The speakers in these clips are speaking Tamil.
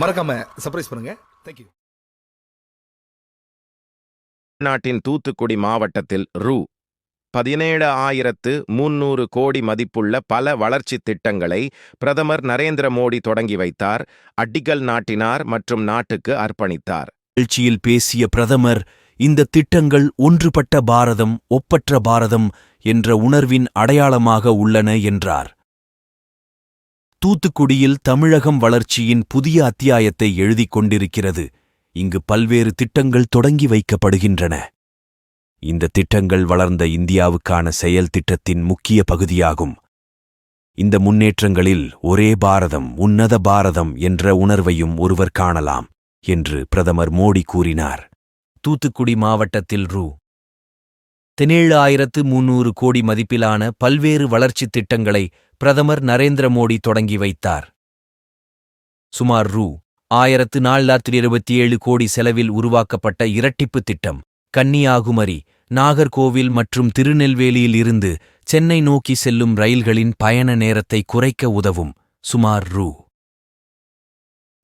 மறக்காம சர்ப்ரைஸ் பண்ணுங்க. தேங்க்யூ நாட்டின் தூத்துக்குடி மாவட்டத்தில் ரூ. பதினேழு ஆயிரத்து முன்னூறு கோடி மதிப்புள்ள பல வளர்ச்சித் திட்டங்களை பிரதமர் நரேந்திர மோடி தொடங்கி வைத்தார் அடிக்கல் நாட்டினார் மற்றும் நாட்டுக்கு அர்ப்பணித்தார். நிகழ்ச்சியில் பேசிய பிரதமர் இந்த திட்டங்கள் ஒன்றுபட்ட பாரதம் ஒப்பற்ற பாரதம் என்ற உணர்வின் அடையாளமாக உள்ளன என்றார். தூத்துக்குடியில் தமிழகம் வளர்ச்சியின் புதிய அத்தியாயத்தை எழுதிக் கொண்டிருக்கிறது. இங்கு பல்வேறு திட்டங்கள் தொடங்கி வைக்கப்படுகின்றன. இந்த திட்டங்கள் வளர்ந்த இந்தியாவுக்கான செயல் திட்டத்தின் முக்கிய பகுதியாகும். இந்த முன்னேற்றங்களில் ஒரே பாரதம் உன்னத பாரதம் என்ற உணர்வையும் ஒருவர் காணலாம் என்று பிரதமர் மோடி கூறினார். தூத்துக்குடி மாவட்டத்தில் ரூ. பதினேழு ஆயிரத்து முன்னூறு கோடி மதிப்பிலான பல்வேறு வளர்ச்சித் திட்டங்களை பிரதமர் நரேந்திர மோடி தொடங்கி வைத்தார். சுமார் ரூ. ஆயிரத்து நாலாயிரத்து இருபத்தி ஏழு கோடி செலவில் உருவாக்கப்பட்ட இரட்டிப்பு திட்டம் கன்னியாகுமரி நாகர்கோவில் மற்றும் திருநெல்வேலியில் இருந்து சென்னை நோக்கி செல்லும் ரயில்களின் பயண நேரத்தை குறைக்க உதவும் சுமார் ரூ.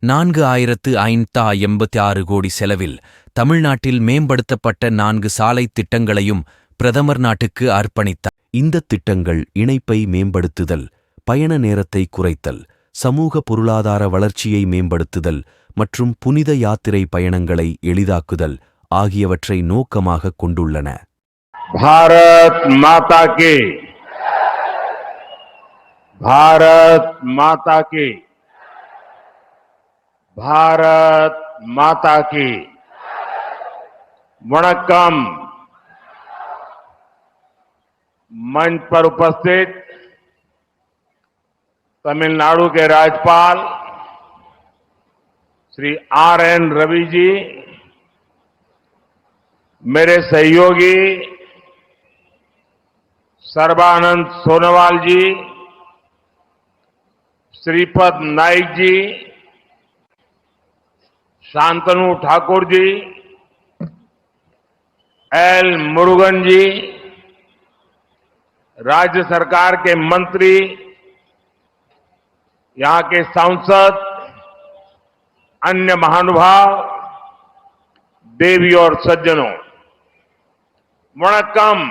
நான்கு ஆயிரத்து ஐந்தா எண்பத்தி ஆறு கோடி செலவில் தமிழ்நாட்டில் மேம்படுத்தப்பட்ட நான்கு சாலைத் திட்டங்களையும் பிரதமர் நாட்டுக்கு அர்ப்பணித்தார். இந்த திட்டங்கள் இணைப்பை மேம்படுத்துதல் பயண நேரத்தை குறைத்தல் சமூக பொருளாதார வளர்ச்சியை மேம்படுத்துதல் மற்றும் புனித யாத்திரை பயணங்களை எளிதாக்குதல் ஆகியவற்றை நோக்கமாக கொண்டுள்ளன. பாரத் மாதா கே. பாரத் மாதா கே. பாரத் மாதா கே. வணக்கம். मंच पर उपस्थित तमिलनाडु के राज्यपाल श्री आर एन रवि जी, मेरे सहयोगी सर्बानंद सोनोवाल जी, श्रीपद नाइक जी, शांतनु ठाकुर जी, एल मुरुगन जी राज्य सरकार के मंत्री, यहाँ के सांसद, अन्य महानुभाव, देवी और सज्जनों vanakkam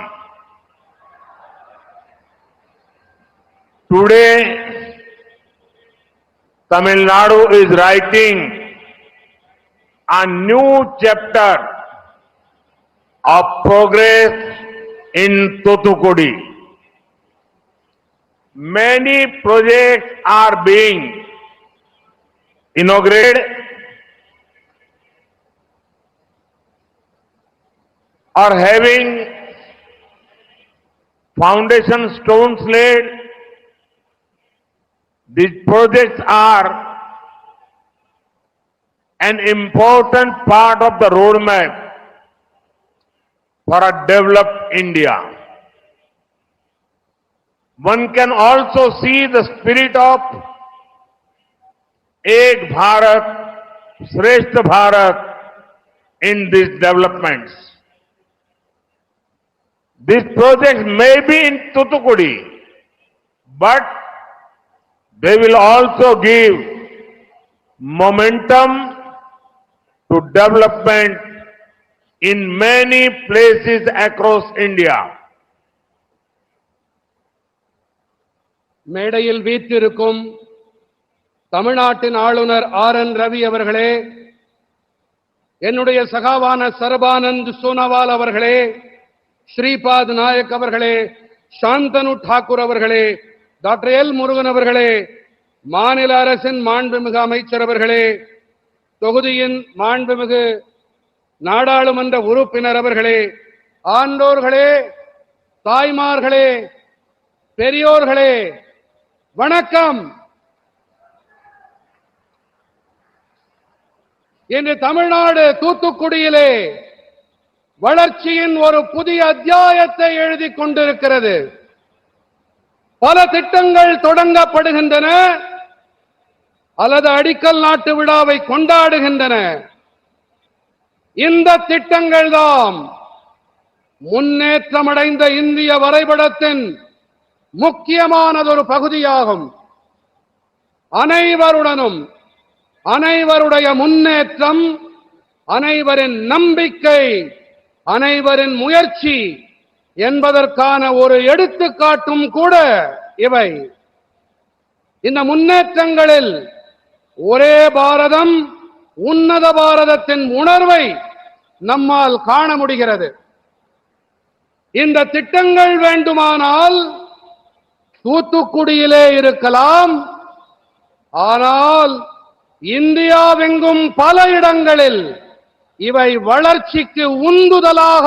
today, Tamil Nadu is writing a new chapter of progress in Thoothukudi Many projects are being inaugurated or having foundation stones laid These projects are an important part of the roadmap for a developed India. One can also see the spirit of Ek Bharat, Shrestha Bharat in these developments. These projects may be in Tutukudi, but they will also give momentum to development in many places across India. மேடையில் வீற்றிருக்கும் தமிழ்நாட்டின் ஆளுநர் ஆர் என் ரவி அவர்களே என்னுடைய சகாவான சர்பானந்த் சோனோவால் அவர்களே ஸ்ரீபாத் நாயக் அவர்களே சாந்தனு டாக்கூர் அவர்களே டாக்டர் எல். முருகன் அவர்களே மாநில அரசின் மாண்புமிகு அமைச்சர் அவர்களே தொகுதியின் மாண்புமிகு நாடாளுமன்ற உறுப்பினர் அவர்களே ஆண்டோர்களே தாய்மார்களே பெரியோர்களே வணக்கம். இன்று தமிழ்நாடு தூத்துக்குடியிலே வளர்ச்சியின் ஒரு புதிய அத்தியாயத்தை எழுதி கொண்டிருக்கிறது. பல திட்டங்கள் தொடங்கப்படுகின்றன அல்லது அடிக்கல் நாட்டு விழாவை கொண்டாடுகின்றன. இந்த திட்டங்கள் தாம் முன்னேற்றமடைந்த இந்திய வரைபடத்தின் முக்கியமானதொரு பகுதியாகும். அனைவருடனும் அனைவருடைய முன்னேற்றம் அனைவரின் நம்பிக்கை அனைவரின் முயற்சி என்பதற்கான ஒரு எடுத்துக்காட்டும் கூட இவை. இந்த முன்னேற்றங்களில் ஒரே பாரதம் உன்னத பாரதத்தின் உணர்வை நம்மால் காண முடிகிறது. இந்த திட்டங்கள் வேண்டுமானால் தூத்துக்குடியிலே இருக்கலாம். ஆனால் இந்தியாவெங்கும் பல இடங்களில் இவை வளர்ச்சிக்கு உந்துதலாக